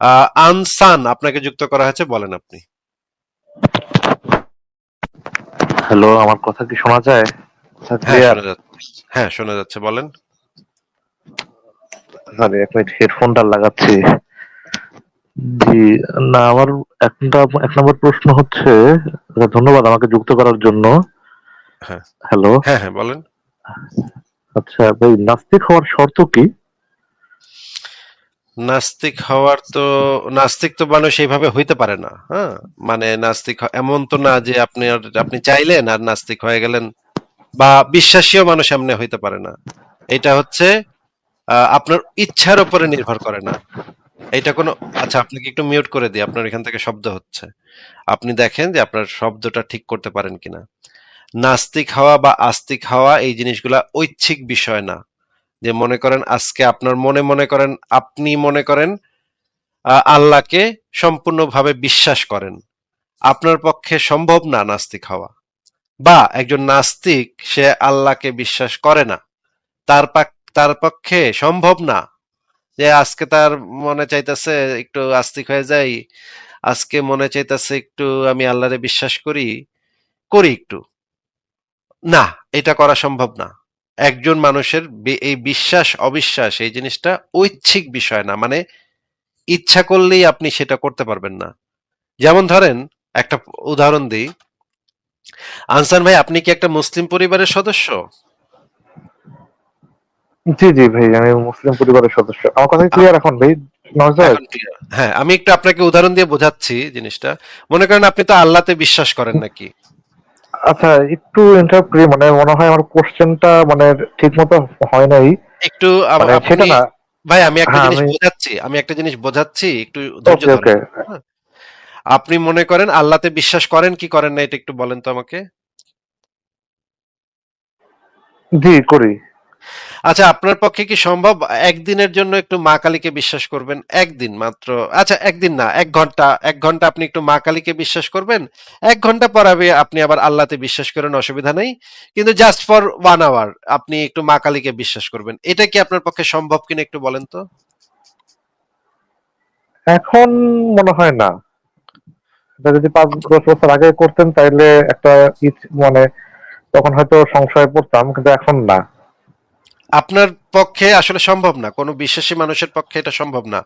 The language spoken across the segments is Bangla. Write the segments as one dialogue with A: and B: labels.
A: আহ, আনসান আপনাকে যুক্ত করা হয়েছে বলেন আপনি।
B: হ্যালো আমার কথা কি শোনা যায়?
A: হ্যাঁ শোনা যাচ্ছে। হ্যাঁ শোনা যাচ্ছে বলেন।
B: সরি এক মিনিট হেডফোনটা লাগাচ্ছি। জি না আমার একটা এক নম্বর প্রশ্ন হচ্ছে ধন্যবাদ আমাকে যুক্ত করার জন্য।
A: হ্যাঁ।
B: হ্যালো?
A: হ্যাঁ হ্যাঁ বলেন।
B: আচ্ছা ভাই নাস্তিক হওয়ার শর্ত কি?
A: নাস্তিক হওয়ার তো, নাস্তিক তো মানুষ এইভাবে হইতে পারে না হ্যাঁ? মানে নাস্তিক এমন তো না যে আপনি আপনি চাইলেন আর নাস্তিক হয়ে গেলেন, বা বিশ্বাসীও মানুষ এমনি হইতে পারে না। এটা হচ্ছে আপনার ইচ্ছার উপরে নির্ভর করে না। এটা কোনো আচ্ছা আপনাকে একটু মিউট করে দিই, আপনার এখান থেকে শব্দ হচ্ছে। আপনি দেখেন যে আপনার শব্দটা ঠিক করতে পারেন কিনা। নাস্তিক হওয়া বা আস্তিক হওয়া এই জিনিসগুলা ঐচ্ছিক বিষয় না। যে মনে করেন আজকে আপনার মনে মনে করেন, আপনি মনে করেন আল্লাহকে সম্পূর্ণভাবে বিশ্বাস করেন। আপনার পক্ষে সম্ভব না নাস্তিক হওয়া। বা একজন নাস্তিক, সে আল্লাহকে বিশ্বাস করে না। তার তার পক্ষে সম্ভব না যে আজকে তার মনে চাইতেছে একটু আস্তিক হয়ে যাই, আজকে মনে চাইতেছে একটু আমি আল্লাহরে বিশ্বাস করি করি একটু। না, এটা করা সম্ভব না। একজন মানুষের এই বিশ্বাস অবিশ্বাস এই জিনিসটা ঐচ্ছিক বিষয় না। মানে ইচ্ছা করলেই আপনি সেটা করতে পারবেন না। যেমন ধরেন একটা উদাহরণ দিই। আনসার ভাই আপনি কি একটা মুসলিম পরিবারের সদস্য?
B: জি জি ভাই আমি মুসলিম পরিবারের সদস্য। আমার কথা ক্লিয়ার এখন ভাই?
A: হ্যাঁ আমি একটু আপনাকে উদাহরণ দিয়ে বোঝাচ্ছি জিনিসটা। মনে করেন আপনি তো আল্লাহতে বিশ্বাস করেন নাকি?
B: আচ্ছা একটু ইন্টারপ্রি মানে মনে হয় আমার কোশ্চেনটা মানে ঠিক মতো হয় নাই।
A: একটু
B: মানে সেটা না।
A: ভাই আমি একটা
B: হ্যাঁ,
A: জিনিস বোঝাচ্ছি আমি একটা জিনিস বোঝাচ্ছি একটু ধৈর্য ধরুন।
B: ধরেন
A: আপনি মনে করেন আল্লাহতে বিশ্বাস করেন কি করেন না এটা একটু বলেন তো আমাকে।
B: জি করি।
A: আচ্ছা আপনার পক্ষে কি সম্ভব একদিনের জন্য একটু মা কালীকে বিশ্বাস করবেন? একদিন মাত্র। আচ্ছা একদিন না, এক ঘণ্টা। এক ঘণ্টা আপনি একটু মা কালীকে বিশ্বাস করবেন। এক ঘণ্টা পরাবে আপনি আবার আল্লাহতে বিশ্বাস করেন, অসুবিধা নেই। কিন্তু জাস্ট ফর ওয়ান আওয়ার আপনি একটু মা কালীকে বিশ্বাস করবেন। এটা কি আপনার পক্ষে সম্ভব কিনা একটু বলেন তো?
B: এখন মনে হয় না। যদি পাঁচ দশ বছর আগে করতেন, তাইলে একটা মানে তখন হয়তো সংশয়ে পড়তাম, কিন্তু এখন না।
A: আপনার পক্ষে আসলে সম্ভব না, কোনো বিশ্বাসী মানুষের পক্ষে এটা সম্ভব না।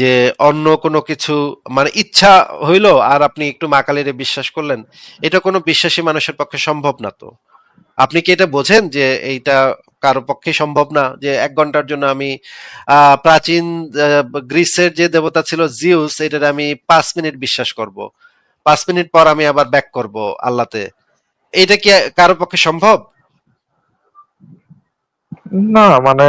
A: যে অন্য কোনো কিছু মানে ইচ্ছা হইল আর আপনি একটু মা কালীরে বিশ্বাস করলেন, এটা কোনো বিশ্বাসী মানুষের পক্ষে সম্ভব না তো। আপনি কি এটা বোঝেন যে এইটা কারও পক্ষে সম্ভব না? যে এক ঘণ্টার জন্য আমি প্রাচীন গ্রিসের যে দেবতা ছিল জিউস, এটার আমি পাঁচ মিনিট বিশ্বাস করব। পাঁচ মিনিট পর আমি আবার ব্যাক করব আল্লাতে এটা কি কারও পক্ষে সম্ভব?
B: না মানে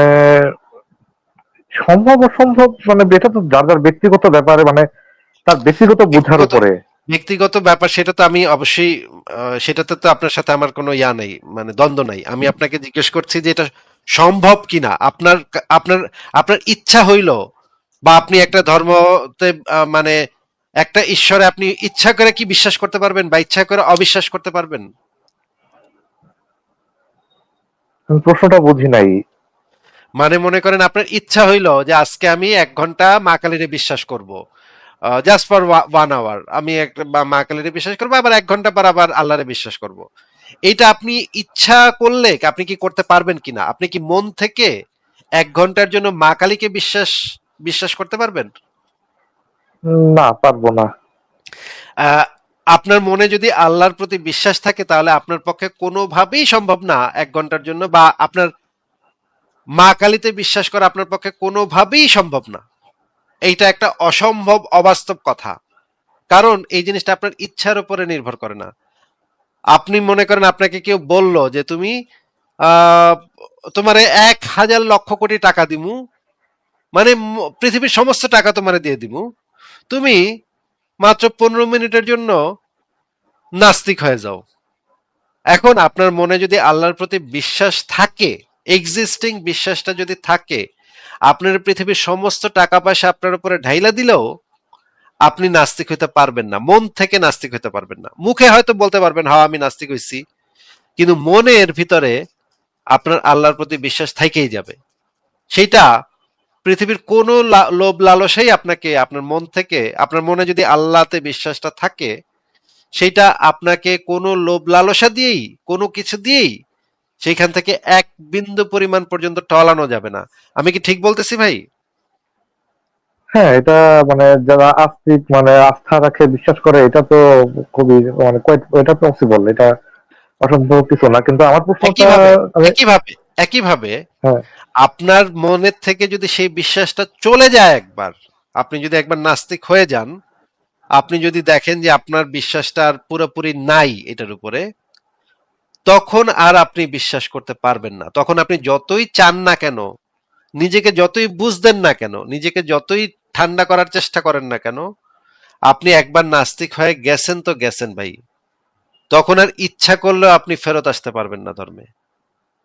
B: সম্ভব অসম্ভব মানে এটা তো যার যার ব্যক্তিগত ব্যাপারে মানে তার ব্যক্তিগত বোঝার উপরে।
A: ব্যক্তিগত ব্যাপার সেটা তো আমি অবশ্যই সেটাতে তো আপনার সাথে আমার কোনো ইয়া নেই মানে দ্বন্দ্ব নাই। আমি আপনাকে জিজ্ঞেস করছি যে এটা সম্ভব কিনা? আপনার আপনার আপনার ইচ্ছা হইল বা আপনি একটা ধর্মতে মানে একটা ঈশ্বরে আপনি ইচ্ছা করে কি বিশ্বাস করতে পারবেন বা ইচ্ছা করে অবিশ্বাস করতে পারবেন?
B: আমি প্রশ্নটা বুঝি নাই।
A: মানে মনে করেন আপনার ইচ্ছা হইল যে আজকে আমি এক ঘণ্টা মা কালীরে বিশ্বাস করব। জাস্ট ফর ওয়ান আওয়ার আমি মা কালীরে বিশ্বাস করব আবার এক ঘণ্টা পর আবার আল্লাহরে বিশ্বাস করব। এইটা আপনি ইচ্ছা করলে আপনি কি করতে পারবেন কিনা? আপনি কি মন থেকে এক ঘণ্টার জন্য মা কালীকে বিশ্বাস বিশ্বাস করতে পারবেন?
B: না পারব না।
A: আহ, আপনার মনে যদি আল্লাহর প্রতি বিশ্বাস থাকে, তাহলে আপনার পক্ষে কোনোভাবেই সম্ভব না এক ঘণ্টার জন্য, বা আপনার মা কালীতে বিশ্বাস করা আপনার পক্ষে কোনোভাবেই সম্ভব না। এইটা একটা অসম্ভব অবাস্তব কথা। কারণ এই জিনিসটা আপনার ইচ্ছার উপরে নির্ভর করে না। আপনি মনে করেন আপনাকে কেউ বলল যে, তুমি তোমারে এক হাজার লক্ষ কোটি টাকা দিমু মানে পৃথিবীর সমস্ত টাকা তোমারে দিয়ে দিমু। তুমি মাত্র পনেরো মিনিটের জন্য নাস্তিক হয়ে যাও। এখন আপনার মনে যদি আল্লাহর প্রতি বিশ্বাস থাকে এক্সিস্টিং বিশ্বাসটা যদি থাকে, আপনার পৃথিবীর সমস্ত টাকা পয়সা আপনার উপরে ঢাইলা দিলেও আপনি নাস্তিক হইতে পারবেন না। মন থেকে নাস্তিক হইতে পারবেন না। মুখে হয়তো বলতে পারবেন হ্যাঁ আমি নাস্তিক হইছি। কিন্তু মনের ভিতরে আপনার আল্লাহর প্রতি বিশ্বাস থাকেই যাবে। সেইটা পৃথিবীর কোনো লোভ লালসাই আপনাকে, আপনার মন থেকে, আপনার মনে যদি আল্লাহতে বিশ্বাসটা থাকে সেটা আপনাকে কোনো লোভ লালসা দিয়েই কোনো কিছু দিয়েই সেইখান থেকে এক বিন্দু পরিমাণ পর্যন্ত টলানো যাবে না। আমি কি ঠিক বলতেছি ভাই?
B: হ্যাঁ এটা মানে যারা আস্তিক মানে আস্থা রাখে বিশ্বাস করে এটা তো খুবই মানে এটা পসিবল এটা অসম্ভব কিছু না। কিন্তু আমার প্রশ্নটা
A: একইভাবে একইভাবে একইভাবে
B: হ্যাঁ।
A: আপনার মনের থেকে যদি সেই বিশ্বাসটা চলে যায় একবার আপনি যদি একবার নাস্তিক হয়ে যান আপনি যদি দেখেন যে আপনার বিশ্বাসটা আর পুরোপুরি নাই এটার উপরে, তখন আর আপনি বিশ্বাস করতে পারবেন না। তখন আপনি যতই চান না কেন, নিজেকে যতই বুঝদেন না কেন, নিজেকে যতই ঠান্ডা করার চেষ্টা করেন না কেন, আপনি একবার নাস্তিক হয়ে গেছেন তো গেছেন ভাই। তখন আর ইচ্ছা করলেও আপনি ফেরত আসতে পারবেন না ধর্মে।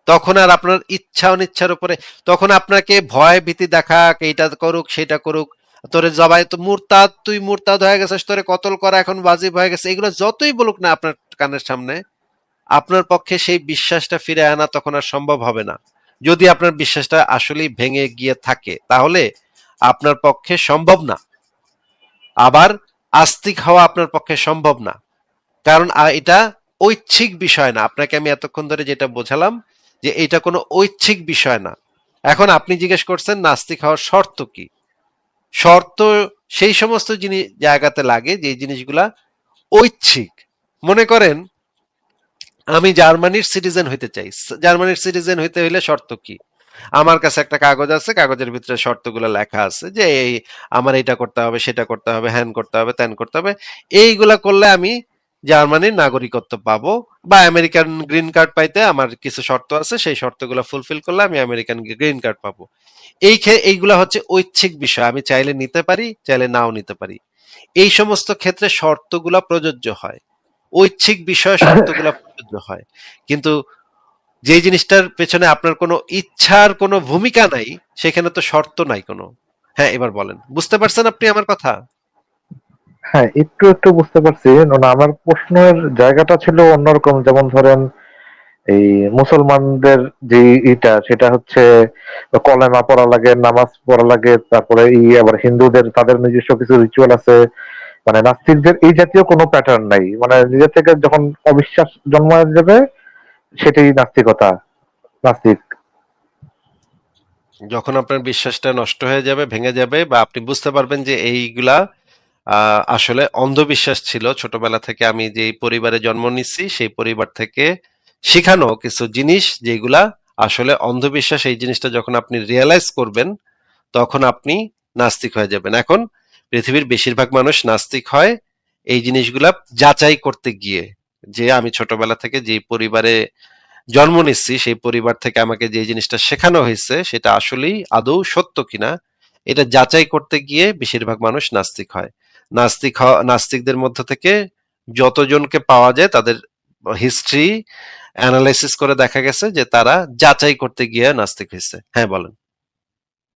A: তখন আর আপনার ইচ্ছা অনিচ্ছার উপরে, তখন আপনাকে ভয় ভীতি দেখা, এইটা করুক সেটা করুক তোরে জবাই তো মুরতাদ, তুই মুরতাদ হয়ে গেছিস, তোরে কতল করা এখন ওয়াজিব হয়ে গেছে। এগুলো যতই বলুক না আপনার কানের সামনে, আপনার পক্ষে সেই বিশ্বাসটা ফিরে আনা তখন আর সম্ভব হবে না। যদি আপনার বিশ্বাসটা আসলেই ভেঙে গিয়ে থাকে, তাহলে আপনার পক্ষে সম্ভব না। আবার আস্তিক হওয়া আপনার পক্ষে সম্ভব না। কারণ এটা ঐচ্ছিক বিষয় না। আপনাকে আমি এতক্ষণ ধরে যেটা বোঝালাম, যে এটা কোনো ঐচ্ছিক বিষয় না। এখন আপনি জিজ্ঞেস করছেন, নাস্তিক হওয়ার শর্ত কি? শর্ত সেই সমস্ত জিনিস জায়গাতে লাগে যে জিনিসগুলা ঐচ্ছিক। মনে করেন, আমি জার্মানির সিটিজেন হইতে চাই। জার্মানির সিটিজেন হইতে হইলে শর্ত কি? আমার কাছে একটা কাগজ আছে, কাগজের ভিতরে শর্তগুলো লেখা আছে যে, এই আমার এটা করতে হবে, সেটা করতে হবে, হ্যান করতে হবে, ত্যান করতে হবে। এইগুলা করলে আমি জার্মানির নাগরিকত্ব পাবো বা আমেরিকান গ্রিন কার্ড পাইতে আমার কিছু শর্ত আছে সেই শর্তগুলো ফুলফিল করলে আমি আমেরিকান গ্রিন কার্ড পাবো। এই এইগুলা হচ্ছে ঐচ্ছিক বিষয় আমি চাইলে নিতে পারি চাইলে নাও নিতে পারি। এই সমস্ত ক্ষেত্রে শর্তগুলা প্রযোজ্য হয়। ঐচ্ছিক বিষয়ে শর্তগুলা প্রযোজ্য হয়। কিন্তু যে জিনিসটার পেছনে আপনার কোনো ইচ্ছার কোনো ভূমিকা নাই সেখানে তো শর্ত নাই কোনো। হ্যাঁ এবার বলেন। বুঝতে পারছেন আপনি আমার কথা?
B: হ্যাঁ একটু একটু বুঝতে পারছি। না আমার প্রশ্নের জায়গাটা ছিল অন্যরকম, যেমন ধরেন এই মুসলমানদের যে ইটা, সেটা হচ্ছে কলেমা পড়া লাগে, নামাজ পড়া লাগে, তারপরে ই আবার হিন্দুদের, তাদের নিজস্ব কিছু রিচুয়াল আছে। মানে নাস্তিকদের এই জাতীয় কোনো প্যাটার্ন নাই। মানে নিজের থেকে যখন অবিশ্বাস জন্মায় যাবে, সেটাই নাস্তিকতা, নাস্তিক।
A: যখন আপনার বিশ্বাসটা নষ্ট হয়ে যাবে, ভেঙে যাবে, বা আপনি বুঝতে পারবেন যে এইগুলা আসলে অন্ধবিশ্বাস ছিল ছোটবেলা থেকে আমি যে পরিবারে জন্ম নিচ্ছি, সেই পরিবার থেকে শিখানো কিছু জিনিস যেগুলা আসলে অন্ধবিশ্বাস, এই জিনিসটা যখন আপনি রিয়েলাইজ করবেন, তখন আপনি নাস্তিক হয়ে যাবেন। এখন পৃথিবীর বেশিরভাগ মানুষ নাস্তিক হয় এই জিনিসগুলা যাচাই করতে গিয়ে। যে আমি ছোটবেলা থেকে যে পরিবারে জন্ম নিচ্ছি, সেই পরিবার থেকে আমাকে যে জিনিসটা শেখানো হয়েছে, সেটা আসলেই আদৌ সত্য কিনা, এটা যাচাই করতে গিয়ে বেশিরভাগ মানুষ নাস্তিক হয়। নাস্তিক নাস্তিকদের মধ্য থেকে যতজনকে পাওয়া যায় তাদের হিস্ট্রি অ্যানালাইসিস করে দেখা গেছে যে তারা যাচাই করতে গিয়ে নাস্তিক হয়েছে। হ্যাঁ বলেন।